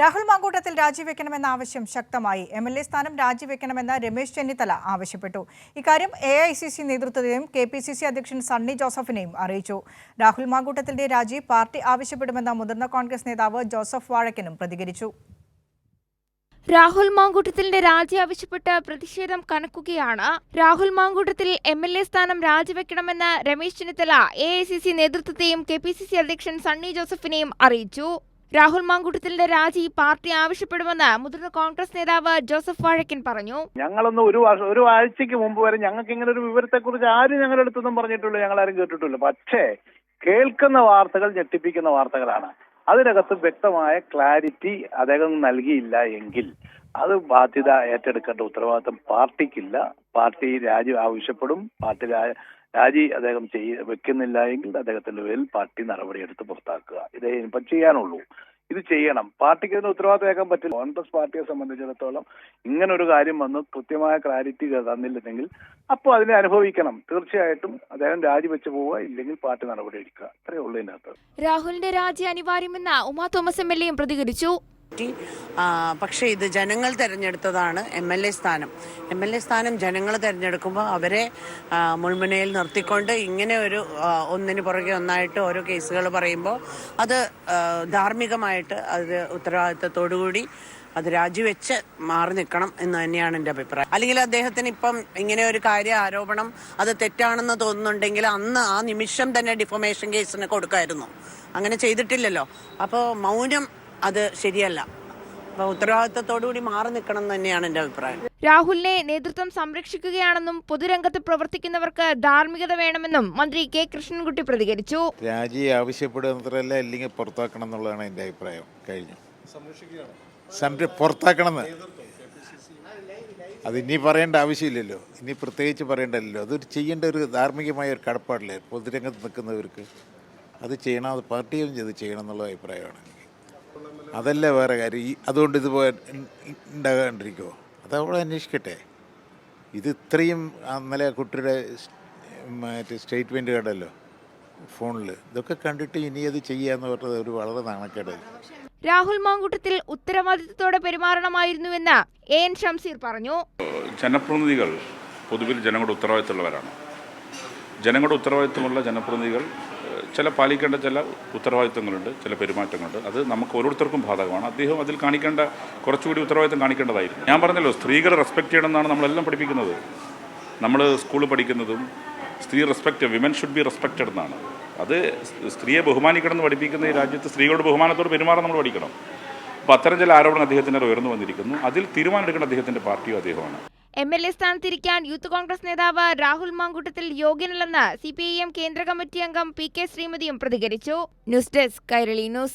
രാഹുൽ മാങ്കൂട്ടത്തിൽ രാജിവെക്കണമെന്ന ആവശ്യം ശക്തമായി. M L A സ്ഥാനം രാജിവെക്കണമെന്ന് രമേശ് ചെന്നിത്തല ആവശ്യപ്പെട്ടു. ഇക്കാര്യം എ ഐ സി സി നേതൃത്വത്തെയും കെ പി സി സി അധ്യക്ഷൻ സണ്ണി ജോസഫിനെയും അറിയിച്ചു. രാഹുൽ മാങ്കൂട്ടത്തിന്റെ രാജി പാർട്ടി ആവശ്യപ്പെടുമെന്ന മുതിർന്ന കോൺഗ്രസ് നേതാവ് ജോസഫ് വാഴക്കനും പ്രതികരിച്ചു. രാഹുൽ മാങ്കൂട്ടത്തിന്റെ രാജി ആവശ്യപ്പെട്ട് പ്രതിഷേധം കനക്കുകയാണ്. Rahul Mankoottathil M L A സ്ഥാനം രാജിവെക്കണമെന്ന് Ramesh Chennithala A I C C നേതൃത്വത്തെയും K P C C അധ്യക്ഷൻ സണ്ണി ജോസഫിനെയും അറിയിച്ചു. രാഹുൽ മാങ്കൂട്ടത്തിന്റെ രാജി പാർട്ടി ആവശ്യപ്പെടുമെന്ന് മുതിർന്ന കോൺഗ്രസ് നേതാവ് ജോസഫ് വാഴക്കൻ പറഞ്ഞു. ഞങ്ങളൊന്ന് ഒരു ഒരു ആഴ്ചക്ക് മുമ്പ് വരെ ഞങ്ങൾക്ക് ഇങ്ങനെ ഒരു വിവരത്തെക്കുറിച്ച് ആരും ഞങ്ങളുടെ അടുത്തൊന്നും പറഞ്ഞിട്ടില്ല. ഞങ്ങൾ ആരും കേട്ടിട്ടില്ല. പക്ഷേ കേൾക്കുന്ന വാർത്തകൾ ഞെട്ടിപ്പിക്കുന്ന വാർത്തകളാണ്. അതിനകത്ത് വ്യക്തമായ ക്ലാരിറ്റി അദ്ദേഹം നൽകിയില്ല എങ്കിൽ അത് ബാധ്യത ഏറ്റെടുക്കേണ്ട ഉത്തരവാദിത്തം പാർട്ടിക്കില്ല. പാർട്ടി രാജി ആവശ്യപ്പെടും. പാർട്ടി രാജി അദ്ദേഹം ചെയ്യ വെക്കുന്നില്ല എങ്കിൽ അദ്ദേഹത്തിന്റെ പേരിൽ പാർട്ടി നടപടിയെടുത്ത് പുറത്താക്കുക. ഇതേ ഇപ്പം ചെയ്യാനുള്ളൂ. ഇത് ചെയ്യണം. പാർട്ടിക്ക് ഇതിന് ഉത്തരവാദിത്വം ഏക്കാൻ പറ്റില്ല. കോൺഗ്രസ് പാർട്ടിയെ സംബന്ധിച്ചിടത്തോളം ഇങ്ങനെ ഒരു കാര്യം വന്ന് കൃത്യമായ ക്ലാരിറ്റി തന്നില്ലെങ്കിൽ അപ്പോൾ അതിനെ അനുഭവിക്കണം. തീർച്ചയായിട്ടും അദ്ദേഹം രാജിവെച്ച് പോവുക. ഇല്ലെങ്കിൽ പാർട്ടി നടപടി എടുക്കുക. അത്രയേ ഉള്ളൂ ഇതിനകത്ത്. രാഹുലിന്റെ രാജി അനിവാര്യമെന്ന ഉമാ തോമസ് എം എൽ എയും പ്രതികരിച്ചു. പക്ഷേ ഇത് ജനങ്ങൾ തിരഞ്ഞെടുത്തതാണ് എം എൽ എ സ്ഥാനം. എം എൽ എ സ്ഥാനം ജനങ്ങൾ തിരഞ്ഞെടുക്കുമ്പോൾ അവരെ മുൾമുനയിൽ നിർത്തിക്കൊണ്ട് ഇങ്ങനെ ഒരു ഒന്നിന് പുറകെ ഒന്നായിട്ട് ഓരോ കേസുകൾ പറയുമ്പോൾ അത് ധാർമ്മികമായിട്ട് അത് ഉത്തരവാദിത്തത്തോടുകൂടി അത് രാജിവെച്ച് മാറി നിൽക്കണം എന്ന് തന്നെയാണ് എന്റെ അഭിപ്രായം. അല്ലെങ്കിൽ അദ്ദേഹത്തിന് ഇപ്പം ഇങ്ങനെ ഒരു കാര്യ ആരോപണം അത് തെറ്റാണെന്ന് തോന്നുന്നുണ്ടെങ്കിൽ അന്ന് ആ നിമിഷം തന്നെ ഡിഫമേഷൻ കേസിന് കൊടുക്കായിരുന്നു. അങ്ങനെ ചെയ്തിട്ടില്ലല്ലോ. അപ്പോൾ മൗനം അത് ശരിയല്ല. അപ്പൊ ഉത്തരവാദിത്തത്തോടുകൂടി മാറി നിൽക്കണം എന്ന് തന്നെയാണ് എന്റെ അഭിപ്രായം. രാഹുലിനെ നേതൃത്വം സംരക്ഷിക്കുകയാണെന്നും പൊതുരംഗത്ത് പ്രവർത്തിക്കുന്നവർക്ക് ധാർമ്മികത വേണമെന്നും മന്ത്രി കെ കൃഷ്ണൻകുട്ടി പ്രതികരിച്ചു. രാജി ആവശ്യപ്പെടുന്നത്രല്ല അല്ലെങ്കിൽ പുറത്താക്കണം എന്നുള്ളതാണ് എന്റെ അഭിപ്രായം. കഴിഞ്ഞു. സംര പുറത്താക്കണം എന്ന് അത് ഇനി പറയേണ്ട ആവശ്യമില്ലല്ലോ. ഇനി പ്രത്യേകിച്ച് പറയേണ്ടല്ലോ. അതൊരു ചെയ്യേണ്ട ഒരു ധാർമ്മികമായ ഒരു കടപ്പാടില്ലേ? പൊതുരംഗത്ത് നിൽക്കുന്നവർക്ക് അത് ചെയ്യണം അത് പാർട്ടിയും ചെയ്ത് ചെയ്യണം എന്നുള്ള അഭിപ്രായമാണ്. എനിക്ക് അതല്ല വേറെ കാര്യം? ഈ അതുകൊണ്ട് ഇതുപോലെ ഉണ്ടാകാണ്ടിരിക്കുമോ അത് അവിടെ അന്വേഷിക്കട്ടെ. ഇത് ഇത്രയും ഇന്നലെ കുട്ടിയുടെ മറ്റേ സ്റ്റേറ്റ്മെന്റ് കണ്ടല്ലോ ഫോണിൽ ഇതൊക്കെ കണ്ടിട്ട് ഇനി അത് ചെയ്യാന്ന് പറഞ്ഞത് ഒരു വളരെ നാണക്കേട്. രാഹുൽ മാങ്കൂട്ടത്തിൽ ഉത്തരവാദിത്തത്തോടെ പെരുമാറണമായിരുന്നുവെന്ന് എ എൻ ഷംസീർ പറഞ്ഞു. ജനപ്രതിനിധികൾ പൊതുവിൽ ജനങ്ങളുടെ ഉത്തരവാദിത്തമുള്ളവരാണ്. ജനങ്ങളുടെ ഉത്തരവാദിത്തമുള്ള ജനപ്രതിനിധികൾ ചില പാലിക്കേണ്ട ചില ഉത്തരവാദിത്തങ്ങളുണ്ട് ചില പെരുമാറ്റങ്ങളുണ്ട്. അത് നമുക്ക് ഓരോരുത്തർക്കും ബാധകമാണ്. അദ്ദേഹം അതിൽ കാണിക്കേണ്ട കുറച്ചുകൂടി ഉത്തരവാദിത്തം കാണിക്കേണ്ടതായിരുന്നു ഞാൻ പറഞ്ഞല്ലോ സ്ത്രീകളെ റെസ്പെക്ട് ചെയ്യണമെന്നാണ് നമ്മളെല്ലാം പഠിപ്പിക്കുന്നത്. നമ്മൾ സ്കൂളിൽ പഠിക്കുന്നതും സ്ത്രീ respect women should be respected എന്നാണ്. അത് സ്ത്രീയെ ബഹുമാനിക്കണം എന്ന് പഠിപ്പിക്കുന്ന ഈ രാജ്യത്ത് സ്ത്രീകളുടെ ബഹുമാനത്തോട് പെരുമാറാൻ നമ്മൾ പഠിക്കണം. അപ്പോൾ അത്തരം ചില ആരോപണം അദ്ദേഹത്തിന്റെ ഉയർന്നു വന്നിരിക്കുന്നു. അതിൽ തീരുമാനമെടുക്കേണ്ട അദ്ദേഹത്തിന്റെ പാർട്ടിയോ അദ്ദേഹമാണ്. എം എൽ എ സ്ഥാനത്തിരിക്കാൻ യൂത്ത് കോൺഗ്രസ് നേതാവ് രാഹുൽ മാങ്കൂട്ടത്തിൽ യോഗ്യനല്ലെന്ന് സി പി ഐ എം കേന്ദ്ര കമ്മിറ്റി അംഗം പി കെ ശ്രീമതിയും പ്രതികരിച്ചു. News desk Kairali news.